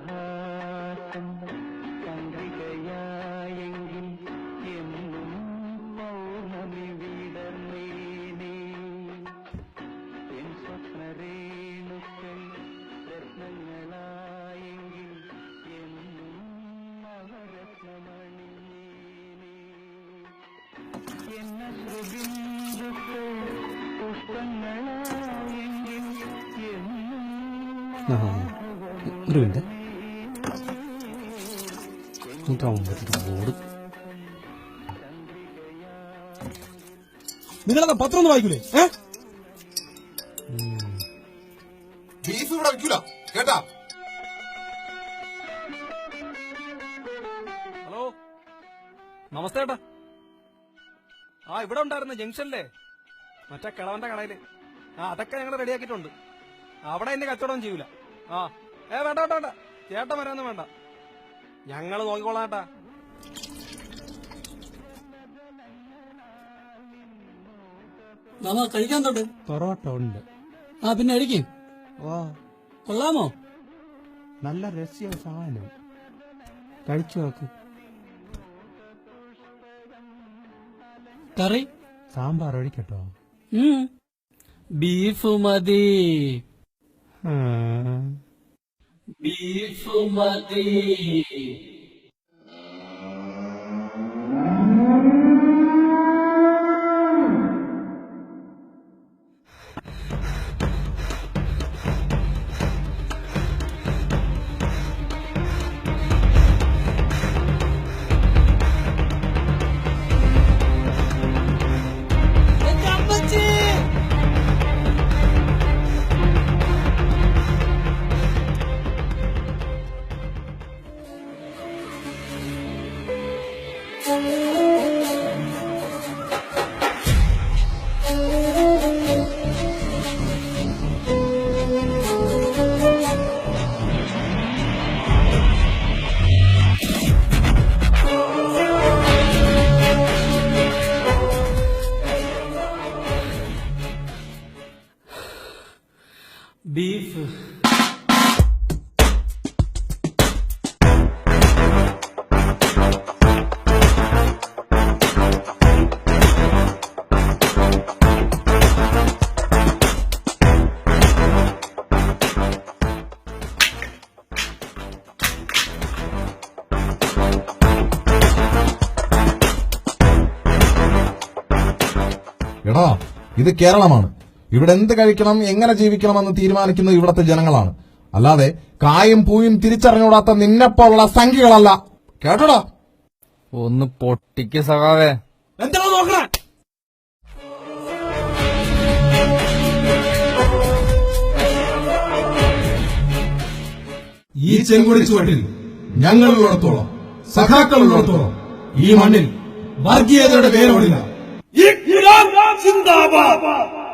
മന്ദഹാസം ചന്ദ്രികയായെങ്കിൽ എന്നും പൗർണമി വിടർന്നേനേ എൻ സ്വപ്നരേണുക്കൾ രത്നങ്ങളായെങ്കിൽ എന്നും നവരത്നമണിയേനേ എന്ന ശ്രുബിന്ദുക്കൾ പുഷ്പങ്ങളായെങ്കിൽ എന്നും ഒരു മിനിറ്റ് പറ്റിട്ട് ബോർഡ് നിങ്ങളത് പത്രം ഒന്ന് വായിക്കൂലേ? ബീഫ് ഇവിടെ വിൽക്കൂല. കേട്ടാ? ഹലോ? നമസ്തേ ഏട്ടാ ആ ഇവിടെ ഉണ്ടായിരുന്നു ജംഗ്ഷനിലെ. മറ്റേ കിളവന്റെ കടയിൽ. ആ അതൊക്കെ ഞങ്ങൾ റെഡിയാക്കിയിട്ടുണ്ട്. അവിടെ എന്നെ കച്ചവടം ചെയ്യൂല. ആ. ഏ വേണ്ട വേണ്ട വേണ്ട. ചേട്ടൻ വരാനൊന്നും വേണ്ട. ഞങ്ങൾ നോക്കിക്കോളാട്ടാ. മാമ കഴിക്കാൻ തൊട്ട്? പൊറോട്ട ഉണ്ട്. ആ പിന്നെ അടിക്കും വാ കൊള്ളാമോ? നല്ല രസ്യ സാധനം. കഴിച്ചു നോക്ക്. കറി? സാമ്പാർ ഒഴിക്കട്ടോ. ഉം. ബീഫ് മതി. ആ. ബീഫ് മതി ബീഫ് എടാ ഇത് കേരളമാണ്. ഇവിടെ എന്ത് കഴിക്കണം എങ്ങനെ ജീവിക്കണമെന്ന് തീരുമാനിക്കുന്നത് ഇവിടത്തെ ജനങ്ങളാണ്. അല്ലാതെ കായും പൂയും തിരിച്ചറിഞ്ഞൂടാത്ത നിന്നെപ്പോലുള്ള സംഖ്യകളല്ല കേട്ടോടാ? ഒന്ന് പൊട്ടിക്ക് സഹാവേ എന്താ നോക്കണേ? ഈ ചെങ്കുടി ചുവട്ടിൽ ഞങ്ങളുള്ളിടത്തോളം സഖാക്കളുള്ളിടത്തോളം ഈ മണ്ണിൽ വർഗീയതയുടെ വേരോടില്ല. 金大爸。